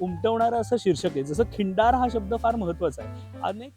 उमटवणारं असं शीर्षक आहे. जसं खिंडार हा शब्द फार महत्त्वाचा आहे. अनेक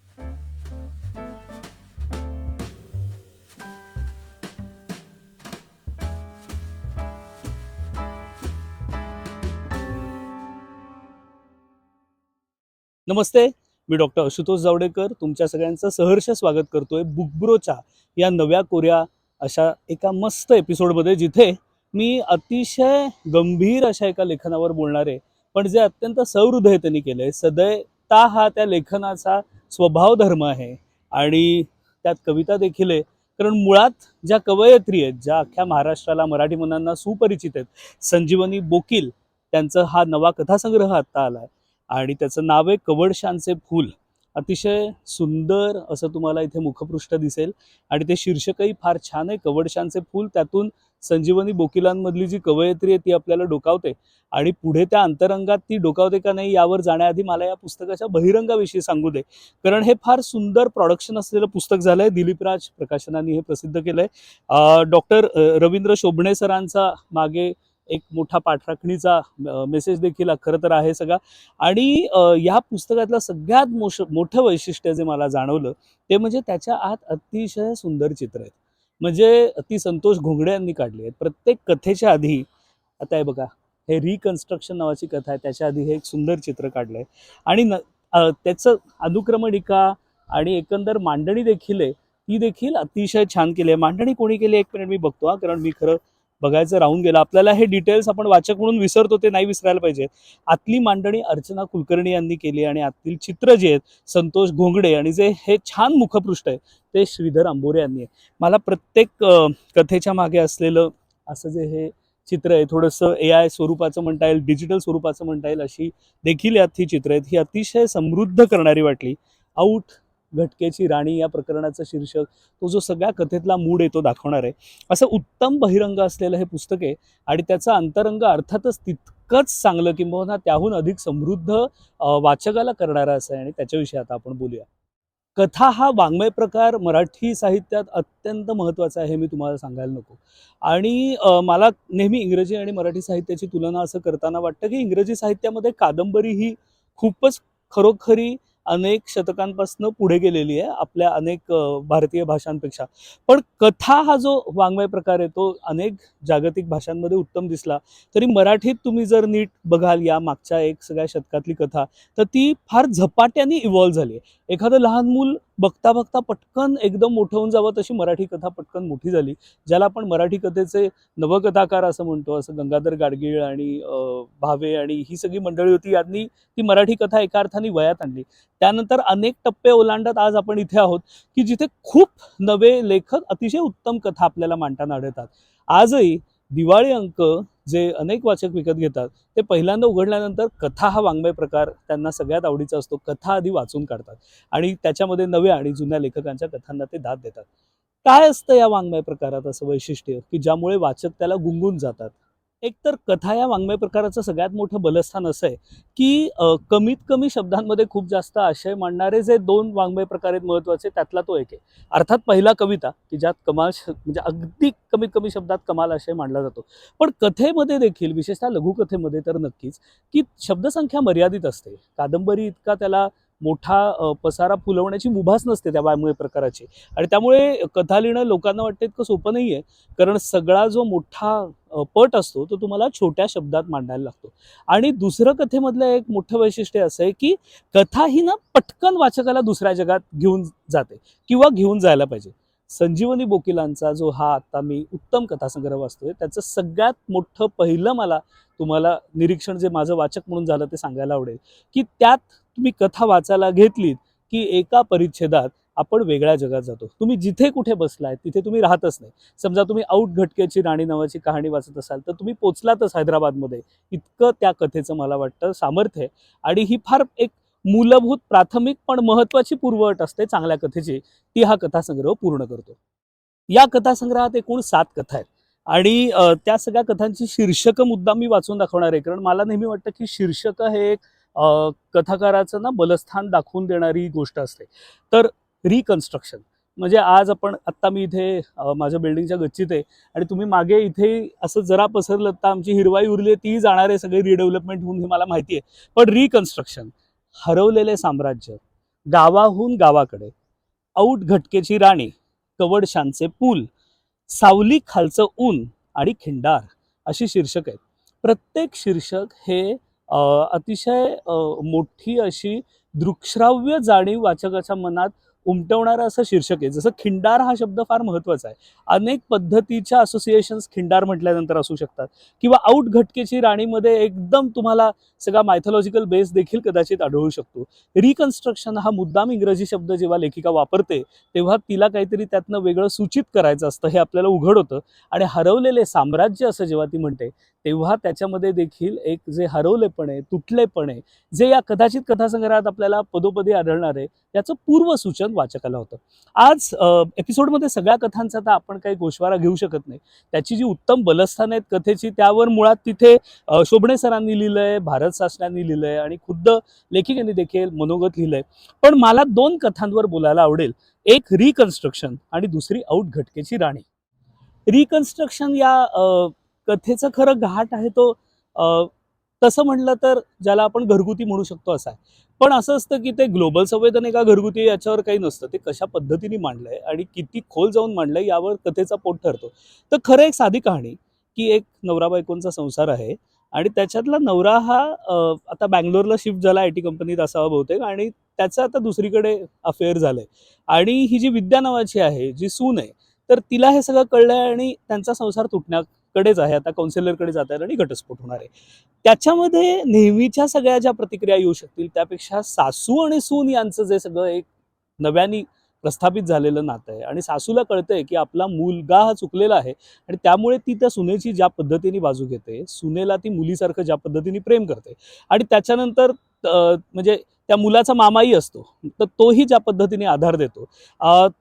नमस्ते मी डॉक्टर आशुतोष जावडेकर. तुमच्या सगळ्यांचं सहर्ष स्वागत करतोय बुकब्रोच्या या नव्या कोऱ्या अशा एका मस्त एपिसोडमध्ये जिथे मी अतिशय गंभीर अशा एका लेखनावर बोलणार आहे. पण जे अत्यंत सहृदयतेने केलंय सदैता हा त्या लेखनाचा स्वभाव धर्म आहे. आणि त्यात कविता देखील आहे. कारण मुळात ज्या कवयत्री आहेत ज्या अख्ख्या महाराष्ट्राला मराठी मुलांना सुपरिचित आहेत संजीवनी बोकील त्यांचा हा नवा कथासंग्रह आत्ता आलाय. आणि त्याचं नाव आहे कवडशांचे फूल. अतिशय सुंदर असं तुम्हाला इथे मुखपृष्ठ दिसेल. आणि ते शीर्षकही फार छान आहे. कवडशांचे फूल त्यातून संजीवनी बोकिलांमधली जी कवयत्री आहे ती आपल्याला डोकावते. आणि पुढे त्या अंतरंगात ती डोकावते का नाही यावर जाण्याआधी मला या पुस्तकाच्या बहिरंगाविषयी सांगू दे. कारण हे फार सुंदर प्रॉडक्शन असलेलं पुस्तक झालं आहे दिलीपराज प्रकाशनाने हे प्रसिद्ध केलं आहे डॉक्टर रवींद्र शोभणे सरांचा मागे एक मोठा पाठराखणीचा मेसेज देखील खरं तर आहे सगळा. आणि या पुस्तकातलं सगळ्यात मोश मोठं वैशिष्ट्य जे मला जाणवलं ते म्हणजे त्याच्या आत अतिशय सुंदर चित्र आहेत. म्हणजे ती संतोष घोंगडे यांनी काढली आहेत. प्रत्येक कथेच्या आधी आता हे बघा हे रिकन्स्ट्रक्शन नावाची कथा आहे. त्याच्या आधी हे एक सुंदर चित्र काढलं आहे. आणि न त्याचं अनुक्रमणिका आणि एकंदर मांडणी देखील आहे ती देखील अतिशय छान केली आहे. मांडणी कोणी केली एक मिनिट मी बघतो हा कारण मी खरं बघायचं राहून गेलं. आपल्याला हे डिटेल्स आपण वाचक म्हणून विसरतो ते नाही विसरायला पाहिजे आतली मांडणी अर्चना कुलकर्णी यांनी केली आणि आतील चित्र जे आहेत संतोष घोंगडे आणि जे हे छान मुखपृष्ठ आहे ते श्रीधर आंबोरे यांनी आहे. मला प्रत्येक कथेच्या मागे असलेलं असं जे हे चित्र आहे थोडंसं ए आय स्वरूपाचं म्हणता येईल डिजिटल स्वरूपाचं म्हणता येईल अशी देखील यात ही चित्र आहेत. ही अतिशय समृद्ध करणारी वाटली. आऊट घटकेची राणी या प्रकरणाचं शीर्षक तो जो सगळ्या कथेतला मूड आहे तो दाखवणार आहे. असं उत्तम बहिरंग असलेलं हे पुस्तक आहे आणि त्याचा अंतरंग अर्थातच तितकंच चांगलं किंबहुना त्याहून अधिक समृद्ध वाचकाला करणारा असं आहे आणि त्याच्याविषयी आता आपण बोलूया. कथा हा वाङ्मय प्रकार मराठी साहित्यात अत्यंत महत्त्वाचा आहे हे मी तुम्हाला सांगायला नको. आणि मला नेहमी इंग्रजी आणि मराठी साहित्याची तुलना असं करताना वाटतं की इंग्रजी साहित्यामध्ये कादंबरी ही खूपच खरोखरी अनेक शतकांपासून पुढे गेलेली आहे आपल्या अनेक भारतीय भाषांपेक्षा. पण कथा हा जो वाङ्मय प्रकार आहे तो अनेक जागतिक भाषांमध्ये उत्तम दिसला. तरी मराठीत तुम्ही जर नीट बघाल या मागच्या एक सगळ्या शतकातली कथा तर ती फार झपाट्याने इव्हॉल्व्ह झाली आहे. एखादं लहान मूल बघता बघता पटकन एकदम मोठं होऊन जावं तशी मराठी कथा पटकन मोठी झाली. ज्याला आपण मराठी कथेचे नवकथाकार असं म्हणतो असं गंगाधर गाडगीळ आणि भावे आणि ही सगळी मंडळी होती यांनी ती मराठी कथा एका अर्थाने वयात आणली. त्यानंतर अनेक टप्पे ओलांडत आज आपण इथे आहोत की जिथे खूप नवे लेखक अतिशय उत्तम कथा आपल्याला मांडताना आढळतात. आजही दिवाळी अंक जे अनेक वाचक विकत घेतात ते पहिल्यांदा उघडल्यानंतर कथा हा वाङ्मय प्रकार त्यांना सगळ्यात आवडीचा असतो. कथा आधी वाचून काढतात आणि त्याच्यामध्ये नव्या आणि जुन्या लेखकांच्या कथांना ते दाद देतात. काय असतं या वाङ्मय प्रकारात असं वैशिष्ट्य? की ज्यामुळे वाचक त्याला गुंगून जातात. एकतर कथा या वाङ्मय प्रकाराचं सगळ्यात मोठं बलस्थान असं आहे की कमीत कमी शब्दांमध्ये खूप जास्त आशय मांडणारे जे दोन वाङ्मय प्रकार आहेत महत्त्वाचे त्यातला तो एक आहे. अर्थात पहिला कविता की ज्यात कमाल म्हणजे अगदी कमीत कमी शब्दात कमाल आशय मांडला जातो. पण कथेमध्ये देखील विशेषतः लघुकथेमध्ये तर नक्कीच की शब्दसंख्या मर्यादित असते. कादंबरी इतका त्याला मोठा पसारा फुलवण्याची मुभास नसते त्या वाङ्मय प्रकाराची. आणि त्यामुळे कथा लिहिणं लोकांना वाटतं इतकं सोपं नाही आहे कारण सगळा जो मोठा पट असतो तो तुम्हाला छोट्या शब्दात मांडायला लागतो. आणि दुसरं कथेमधलं एक मोठं वैशिष्ट्य असं आहे की कथा ही ना पटकन वाचकाला दुसऱ्या जगात घेऊन जाते किंवा घेऊन जायला पाहिजे. संजीवनी बोकिलांचा जो हा आता मी उत्तम कथासंग्रह वाचतोय त्याचं सगळ्यात मोठं पहिलं मला तुम्हाला निरीक्षण जे माझं वाचक म्हणून झालं ते सांगायला आवडेल की त्यात तुम्ही कथा वाचायला घेतलीत की एका परिच्छेदात आपण वेगळ्या जगात जातो. तुम्ही जिथे कुठे बसलाय तिथे तुम्ही राहतच नाही. समजा तुम्ही आऊट घटकेची राणी नावाची कहाणी वाचत असाल तर तुम्ही पोचलातच हैदराबादमध्ये. इतकं त्या कथेचं मला वाटतं सामर्थ्य आहे. आणि ही फार एक मूलभूत प्राथमिक पण महत्वाची पूर्वअट असते चांगल्या कथेची. ती हा कथासंग्रह पूर्ण करतो. या कथासंग्रहात एकूण सात कथा आहेत. आणि त्या सगळ्या कथांची शीर्षक मुद्दाम मी वाचून दाखवणार आहे. कारण मला नेहमी वाटतं की शीर्षक हे एक कथाकाराचं ना बलस्थान दाखवून देणारी गोष्ट असते. तर रिकन्स्ट्रक्शन म्हणजे आज आपण आत्ता मी इथे माझ्या बिल्डिंगच्या गच्चीत आहे आणि तुम्ही मागे इथे असं जरा पसरलं तर आमची हिरवाई उरली आहे ती जाणार आहे सगळी रिडेव्हलपमेंट होऊन हे मला माहिती आहे. पण रिकन्स्ट्रक्शन हरवलेले साम्राज्य गावाहून गावाकडे औट घटकेची राणी कवडशांचे पूल सावली खालचं ऊन आणि खिंडार अशी शीर्षक आहेत. प्रत्येक शीर्षक हे अतिशय मोठी अशी दृकश्राव्य जाणीव वाचकाच्या मनात उमटवणारं असं शीर्षक आहे. जसं खिंडार हा शब्द फार महत्त्वाचा आहे. अनेक पद्धतीच्या असोसिएशन्स खिंडार म्हटल्यानंतर असू शकतात. किंवा आऊट घटकेची राणीमध्ये एकदम तुम्हाला सगळा मायथॉलॉजिकल बेस देखील कदाचित आढळू शकतो. रिकन्स्ट्रक्शन हा मुद्दाम इंग्रजी शब्द जेव्हा लेखिका वापरते तेव्हा तिला काहीतरी त्यातनं वेगळं सूचित करायचं असतं हे आपल्याला उघड होतं. आणि हरवलेले साम्राज्य असं जेव्हा ती म्हणते तेव्हा त्याच्यामध्ये देखील एक जे हरवलेपण आहे तुटलेपण आहे जे या कदाचित कथासंग्रहात आपल्याला पदोपदी आढळणार आहे याचं पूर्वसूचन वाचकाला होतं. आज एपिसोडमध्ये सगळ्या कथांचा तर आपण काही गोषवारा घेऊ शकत नाही. त्याची जी उत्तम बलस्थान आहेत कथेची त्यावर मुळात तिथे शोभणे सरांनी लिहिलंय भारत शासनांनी लिहिलंय आणि खुद्द लेखिकांनी देखील मनोगत लिहिलंय. पण मला दोन कथांवर बोलायला आवडेल. एक रिकन्स्ट्रक्शन आणि दुसरी औट घटकेची राणी. रिकन्स्ट्रक्शन या कथेचं खरं घाट आहे तो तसं म्हटलं तर ज्याला आपण घरगुती म्हणू शकतो असं आहे. पण असं असतं की ते ग्लोबल संवेदन आहे का घरगुती याच्यावर काही नसतं. ते कशा पद्धतीने मांडलंय आणि किती खोल जाऊन मांडलंय यावर कथेचा पोट ठरतो. तर खरं एक साधी कहाणी की एक नवरा बायकोंचा संसार आहे आणि त्याच्यातला नवरा हा आता बँगलोरला शिफ्ट झाला आय टी कंपनीत असावा बहुतेक आणि त्याचं आता दुसरीकडे अफेअर झालंय. आणि ही जी विद्या नावाची आहे जी सून आहे तर तिला हे सगळं कळलंय आणि त्यांचा संसार कडेच आहे आता काउन्सिलरकडे जात आहेत आणि घटस्फोट होणार आहे. त्याच्यामध्ये नेहमीच्या सगळ्या ज्या प्रतिक्रिया येऊ शकतील त्यापेक्षा सासू आणि सून यांचं जे सगळं एक नव्याने प्रस्थापित झालेलं नातं आहे. आणि सासूला कळतंय की आपला मुलगा हा चुकलेला आहे आणि त्यामुळे ती त्या सुनेची ज्या पद्धतीने बाजू घेते सुनेला ती मुलीसारखं ज्या पद्धतीने प्रेम करते. आणि त्याच्यानंतर म्हणजे त्या मुलाचा मामाही असतो. तर तोही ज्या पद्धतीने आधार देतो.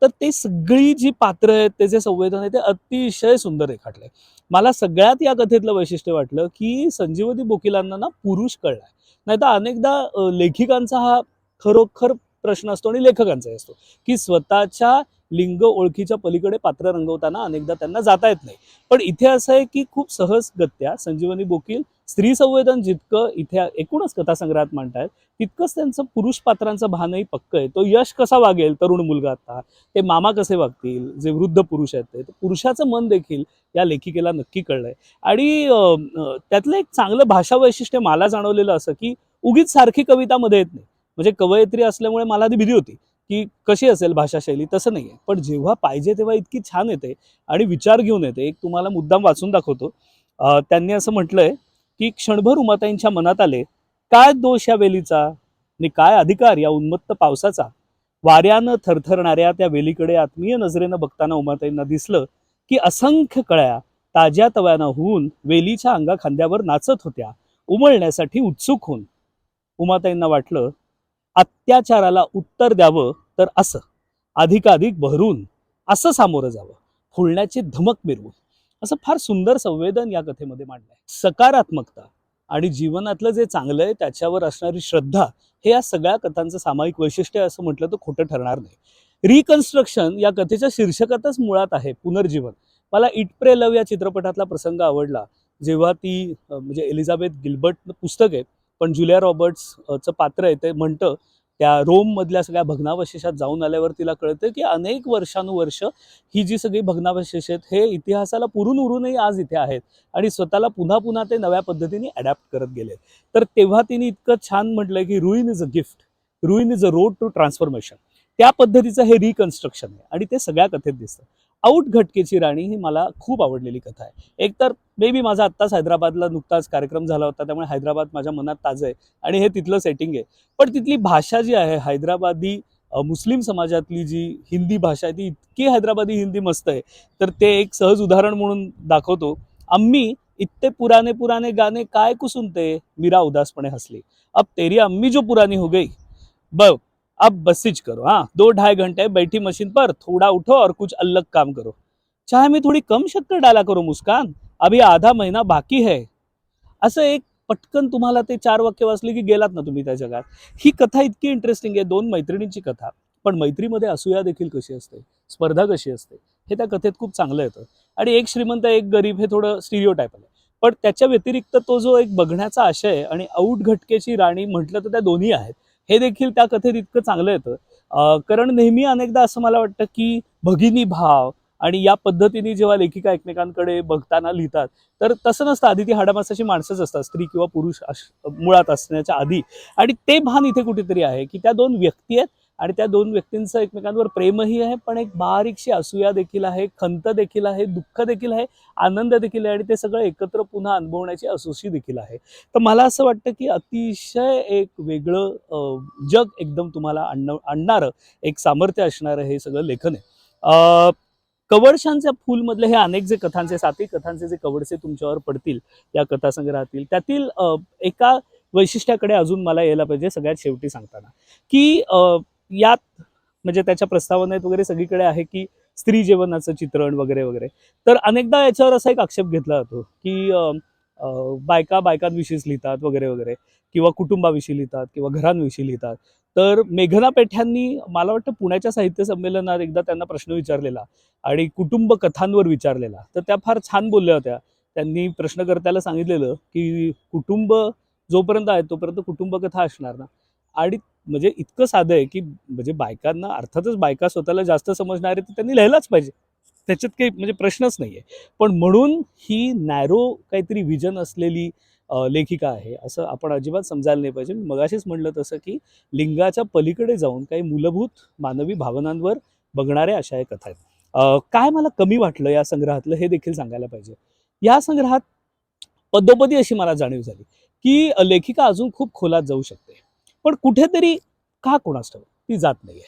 तर ते सगळी जी पात्र आहेत ते जे संवेदन आहे ते अतिशय सुंदर रेखाटलंय. मला सगळ्यात या कथेतलं वैशिष्ट्य वाटलं की संजीवनी बोकिलांना ना पुरुष कळलाय. नाही तर अनेकदा लेखिकांचा हा खरोखर प्रश्न असतो आणि लेखकांचाही असतो की स्वतःच्या लिंग ओळखीच्या पलीकडे पात्र रंगवताना अनेकदा त्यांना जाता येत नाही. पण इथे असं आहे की खूप सहजगत्या संजीवनी बोकील स्त्री संवेदन जितकं इथे एकूणच कथासंग्रहात मांडतायत तितकंच त्यांचं पुरुष पात्रांचं भानही पक्क आहे. तो यश कसा वागेल तरुण मुलगा आता ते मामा कसे वागतील जे वृद्ध पुरुष आहेत ते पुरुषाचं मन देखील या लेखिकेला नक्की कळलंय. आणि त्यातलं एक चांगलं भाषा वैशिष्ट्य मला जाणवलेलं असं की उगीच सारखी कविता मध्ये येत नाही. म्हणजे कवयित्री असल्यामुळे मला आधी भीती होती की कशी असेल भाषाशैली तसं नाही आहे पण जेव्हा पाहिजे तेव्हा इतकी छान येते आणि विचार घेऊन येते. एक तुम्हाला मुद्दाम वाचून दाखवतो. त्यांनी असं म्हटलंय की क्षणभर उमाताईंच्या मनात आले काय दोष या वेलीचा? आणि काय अधिकार या उन्मत्त पावसाचा? वाऱ्यानं थरथरणाऱ्या त्या वेलीकडे आत्मीय नजरेनं बघताना उमाताईंना दिसलं की असंख्य कळ्या ताज्या तव्यानं होऊन वेलीच्या अंगा खांद्यावर नाचत होत्या उमळण्यासाठी उत्सुक होऊन. उमाताईंना वाटलं अत्याचाराला उत्तर द्यावं तर असं. अधिकाधिक भरून असं सामोरं जावं. फुलण्याची धमक मिरवून. असं फार सुंदर संवेदन या कथेमध्ये मांडलंय. सकारात्मकता आणि जीवनातलं जे चांगलं आहे त्याच्यावर असणारी श्रद्धा हे या सगळ्या कथांचं सामायिक वैशिष्ट्य आहे असं म्हटलं तर खोटं ठरणार नाही. रिकन्स्ट्रक्शन या कथेच्या शीर्षकातच मुळात आहे पुनर्जीवन. मला इट प्रे लव या चित्रपटातला प्रसंग आवडला. जेव्हा ती म्हणजे एलिझाबेथ गिल्बर्ट पुस्तक आहे पण जुलिया रॉबर्ट्सचं पात्र आहे ते म्हणतं त्या रोम मधल्या सगळ्या भग्नावशेषात जाऊन आल्यावर तिला कळतं की अनेक वर्षानुवर्ष ही जी सगळी भग्नावशेष आहेत हे इतिहासाला पुरून उरूनही आज इथे आहेत आणि स्वतःला पुन्हा पुन्हा ते नव्या पद्धतीने अडॅप्ट करत गेले तर तेव्हा तिने इतकं छान म्हटलंय की ruin is a gift ruin is a road to transformation त्या पद्धतीचं हे रिकन्स्ट्रक्शन आहे. आणि ते सगळ्या कथेत दिसतं. आऊट घटकेची राणी ही मला खूप आवडलेली कथा आहे. एकतर मे बी माझा आत्ताच हैदराबादला नुकताच कार्यक्रम झाला होता त्यामुळे हैदराबाद माझ्या मनात ताजं आहे आणि हे तिथलं सेटिंग आहे. पण तिथली भाषा जी आहे हैदराबादी मुस्लिम समाजातली जी हिंदी भाषा आहे ती इतकी हैदराबादी हिंदी मस्त आहे. तर ते एक सहज उदाहरण म्हणून दाखवतो. अम्मी इतने पुराने पुराने गाणे काय कुसुनते मीरा उदासपणे हसली. अब तेरी अम्मी जो पुरानी हो गई. ब अब बसिज करो हाँ। दो ढाई घंटे बैठी मशीन पर थोड़ा उठो और कुछ अलग काम करो। चाहे मैं थोड़ी कम शक्कर डाला करो मुस्कान अभी आधा महिना बाकी है। असं एक पटकन तुम्हाला ते चार वाक्य वाचले की गेलात ना तुम्ही त्या जगात? ही कथा इतकी इंटरेस्टिंग आहे दोन मैत्रिणींची कथा. पण मैत्रीमध्ये असूया देखील कशी असते? स्पर्धा कशी असते? हे त्या कथेत खूप चांगलं येतं. आणि एक श्रीमंत एक गरीब हे थोडं स्टिरिओ टाईप आहे पण त्याच्या व्यतिरिक्त तो जो एक बघण्याचा आशय आणि औट घटकेची राणी म्हटलं तर त्या दोन्ही आहेत. हे देखील त्या कथेत इतकं चांगलं येतं. कारण नेहमी अनेकदा असं मला वाटतं की भगिनी भाव आणि या पद्धतीने जेव्हा लेखिका एकमेकांकडे बघताना लिहितात तर तसं नसतं. आधी ती हाडामासाची माणसंच असतात स्त्री किंवा पुरुष मुळात असण्याच्या आधी. आणि ते भान इथे कुठेतरी आहे की त्या दोन व्यक्ती आहेत आणि त्या दोन व्यक्तींचं एकमेकांवर प्रेमही आहे पण एक बारीकशी असूया देखील आहे खंत देखील आहे दुःख देखील आहे आनंद देखील आहे आणि ते सगळं एकत्र पुन्हा अनुभवण्याची असोशी देखील आहे. तर मला असं वाटतं की अतिशय एक वेगळं जग एकदम तुम्हाला आणणं आणणारं एक सामर्थ्य असणारं हे सगळं लेखन आहे. कवडशांच्या फूलमधले हे अनेक जे कथांचे सातही कथांचे जे कवडसे तुमच्यावर पडतील या कथासंग्रहातील त्यातील एका वैशिष्ट्याकडे अजून मला यायला पाहिजे सगळ्यात शेवटी सांगताना. की यात म्हणजे त्याच्या प्रस्तावनेत वगैरे सगळीकडे आहे की स्त्री जीवनाचं चित्रण वगैरे वगैरे. तर अनेकदा याच्यावर असा एक आक्षेप घेतला जातो की बायका बायकांविषयीच लिहितात वगैरे वगैरे किंवा कुटुंबाविषयी लिहितात किंवा घरांविषयी लिहितात. तर मेघना पेठ्यांनी मला वाटतं पुण्याच्या साहित्य संमेलनात एकदा त्यांना प्रश्न विचारलेला आणि कुटुंब कथांवर विचारलेला. तर त्या फार छान बोलल्या होत्या. त्यांनी प्रश्नकर्त्याला सांगितलेलं की कुटुंब जोपर्यंत आहे तोपर्यंत कुटुंब कथा असणार ना. आणि म्हणजे इतकं साधं आहे की म्हणजे बायकांना अर्थातच बायका स्वतःला जास्त समजणार आहे तर त्यांनी लिहायलाच पाहिजे. त्याच्यात काही म्हणजे प्रश्नच नाही आहे पण म्हणून ही नॅरो काहीतरी विजन असलेली लेखिका आहे असं आपण अजिबात समजायला नाही पाहिजे. मी मगाशीच म्हणलं तसं की लिंगाच्या पलीकडे जाऊन काही मूलभूत मानवी भावनांवर बघणाऱ्या अशा या कथा आहेत. काय मला कमी वाटलं या संग्रहातलं हे देखील सांगायला पाहिजे. या संग्रहात पदोपदी अशी मला जाणीव झाली की लेखिका अजून खूप खोलात जाऊ शकते. पण कुठेतरी का कोणास ठेव ती जात नाहीये.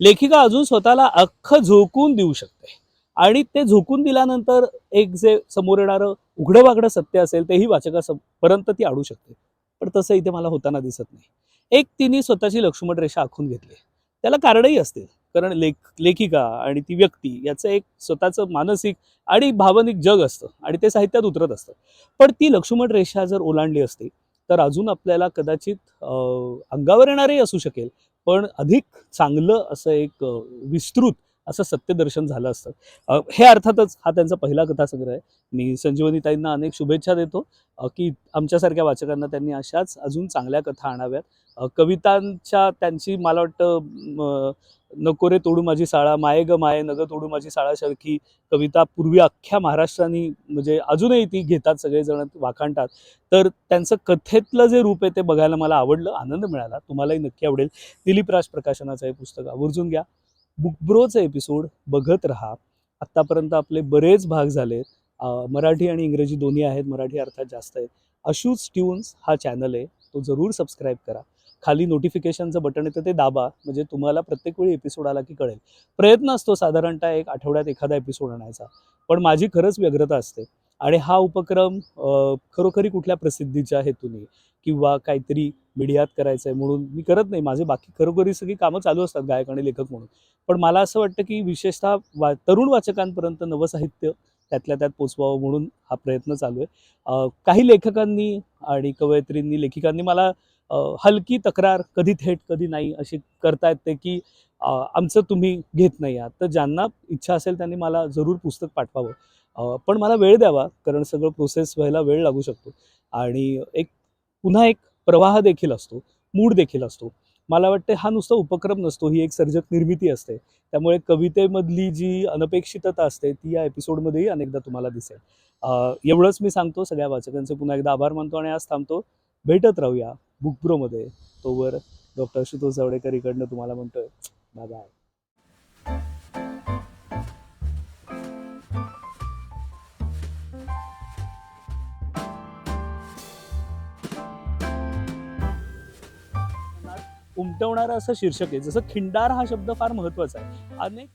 लेखिका अजून स्वतःला अख्खं झोकून देऊ शकते. आणि ते झोकून दिल्यानंतर एक जे समोर येणारं उघडं वागडं सत्य असेल तेही वाचकापर्यंत ती आणू शकते. पण तसं इथे मला होताना दिसत नाही. एक तिने स्वतःची लक्ष्मण रेषा आखून घेतली. त्याला कारणही असतील. कारण लेख लेखिका आणि ती व्यक्ती याचं एक स्वतःचं मानसिक आणि भावनिक जग असतं आणि ते साहित्यात उतरत असतं. पण ती लक्ष्मण रेषा जर ओलांडली असती तर अजून आपल्याला कदाचित अंगावर येणारही असू शकेल. पण अधिक चांगलं असं एक विस्तृत असं सत्यदर्शन झालं असतं. हे अर्थातच हा त्यांचा पहिला कथासंग्रह आहे. मी संजीवनीताईंना अनेक शुभेच्छा देतो की आमच्यासारख्या वाचकांना त्यांनी अशाच अजून चांगल्या कथा आणाव्यात. कवितांच्या त्यांची मला वाटतं नको रे तोडू माझी शाळा माये ग माये नग तोडू माझी शाळा सारखी कविता पूर्वी अख्ख्या महाराष्ट्राने म्हणजे अजूनही ती घेतात सगळेजण वाखाणतात. तर त्यांचं कथेतलं जे रूप आहे ते बघायला मला आवडलं आनंद मिळाला. तुम्हालाही नक्की आवडेल. दिलीप राज प्रकाशनाचं हे पुस्तक आवर्जून घ्या. बुकब्रोचा एपिसोड बघत राहा. आत्तापर्यंत आपले बरेच भाग झालेत. मराठी आणि इंग्रजी दोन्ही आहेत. मराठी अर्थात जास्त आहेत. अशूज ट्यून्स हा चॅनल आहे. तो जरूर सबस्क्राईब करा. खाली नोटिफिकेशनचं बटन येतं ते दाबा. म्हणजे तुम्हाला प्रत्येक वेळी एपिसोड आला की कळेल. प्रयत्न असतो साधारणतः एक आठवड्यात एखादा एपिसोड आणायचा. पण माझी खरंच व्यग्रता असते. आणि हा उपक्रम खरोखरी कुठल्या प्रसिद्धीच्या हेतूने किंवा काहीतरी मीडियात करायचं आहे म्हणून मी करत नाही. माझे बाकी खरोखरी सगळी कामं चालू असतात गायक आणि लेखक म्हणून. पण मला असं वाटतं की विशेषतः वा तरुण वाचकांपर्यंत नवसाहित्य त्यातल्या त्यात पोचवावं म्हणून हा प्रयत्न चालू आहे. काही लेखकांनी आणि कवयित्रींनी लेखिकांनी मला हलकी तक्रार कधी थेट कधी नाही अशी करता ते की आमचं तुम्ही घेत नाही आहात. तर ज्यांना इच्छा असेल त्यांनी मला जरूर पुस्तक पाठवावं. पण मला वेळ द्यावा कारण सगळं प्रोसेस व्हायला वेळ लागू शकतो. आणि एक पुन्हा एक प्रवाह देखील असतो मूड देखील असतो. मला वाटते हा नुसता उपक्रम नसतो ही एक सर्जक निर्मिती असते. त्यामुळे कवितेमधली जी अनपेक्षितता असते ती या एपिसोडमध्येही अनेकदा तुम्हाला दिसेल. एवढंच मी सांगतो सगळ्या वाचकांचे पुन्हा एकदा आभार मानतो आणि आज थांबतो. भेटत राहूया बुकप्रोमध्ये तोवर डॉक्टर आशुतोष जावडेकर इकडनं तुम्हाला म्हणतोय बाय. उमटवणारं असं शीर्षक आहे. जसं खिंडार हा शब्द फार महत्त्वाचा आहे. अनेक